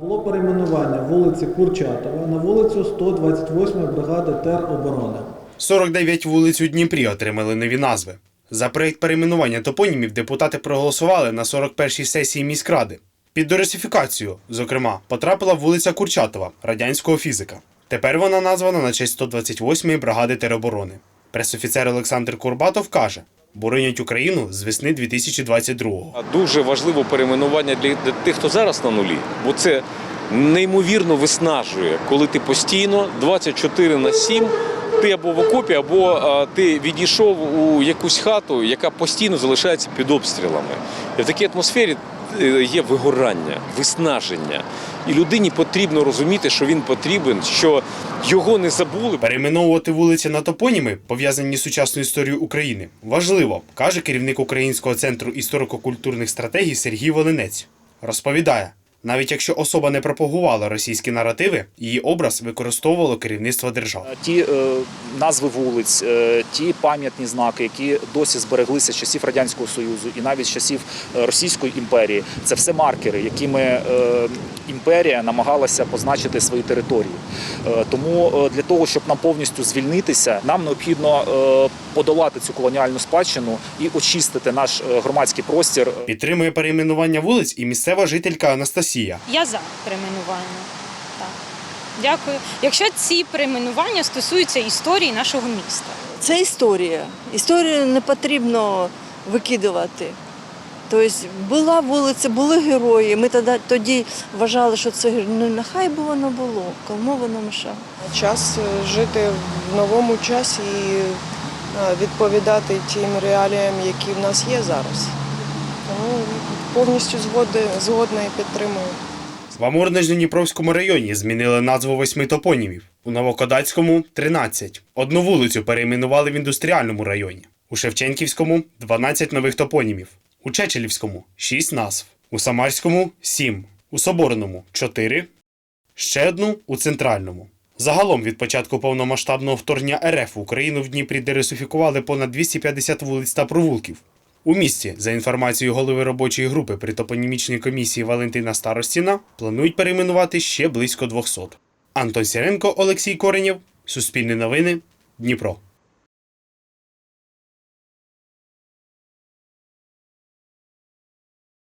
Було перейменування вулиці Курчатова на вулицю 128 бригади тероборони. 49 вулиць у Дніпрі отримали нові назви. За проєкт перейменування топонімів депутати проголосували на 41-й сесії міськради. Під дорусифікацію, зокрема, потрапила вулиця Курчатова, радянського фізика. Тепер вона названа на честь 128-ї бригади тероборони. Пресофіцер Олександр Курбатов каже: боронять Україну з весни 2022-го. А Дуже важливо перейменування для тих, хто зараз на нулі, бо це неймовірно виснажує, коли ти постійно 24 на 7, ти або в окопі, або ти відійшов у якусь хату, яка постійно залишається під обстрілами. І в такій атмосфері е, є вигорання, виснаження. І людині потрібно розуміти, що він потрібен, що його не забули. Перейменовувати вулиці на топоніми, пов'язані з сучасною історією України, важливо, каже керівник Українського центру історико-культурних стратегій Сергій Волинець. Розповідає, навіть якщо особа не пропагувала російські наративи, її образ використовувало керівництво держави. Ті е, назви вулиць, е, ті пам'ятні знаки, які досі збереглися з часів радянського союзу і навіть з часів е, Російської імперії, це все маркери, якими е, імперія намагалася позначити свої території. Е, тому е, для того, щоб нам повністю звільнитися, нам необхідно е, подолати цю колоніальну спадщину і очистити наш е, громадський простір. Підтримує перейменування вулиць і місцева жителька Анастасія. Я за перейменування. Так. Дякую. Якщо ці перейменування стосуються історії нашого міста. Це історія. Історію не потрібно викидувати. Тобто була вулиця, були герої. Ми тоді, тоді вважали, що це ну, нехай би воно було, кому воно мешало. Час е, жити в новому часі і е, відповідати тим реаліям, які в нас є зараз. Тому повністю згоди, згодна і підтримую. В Амурно-Дніпровському районі змінили назву восьми топонімів. У Новокодацькому 13. Одну вулицю перейменували в індустріальному районі. У Шевченківському 12 нових топонімів. У Чечелівському 6 назв. У Самарському 7. У Соборному 4. Ще одну у центральному. Загалом від початку повномасштабного вторгнення РФ в Україну в Дніпрі дересифікували понад 250 вулиць та провулків. У місті, за інформацією голови робочої групи при топонімічній комісії Валентина Старостіна, планують перейменувати ще близько 200. Антон Сіренко, Олексій Коренєв, Суспільне новини, Дніпро.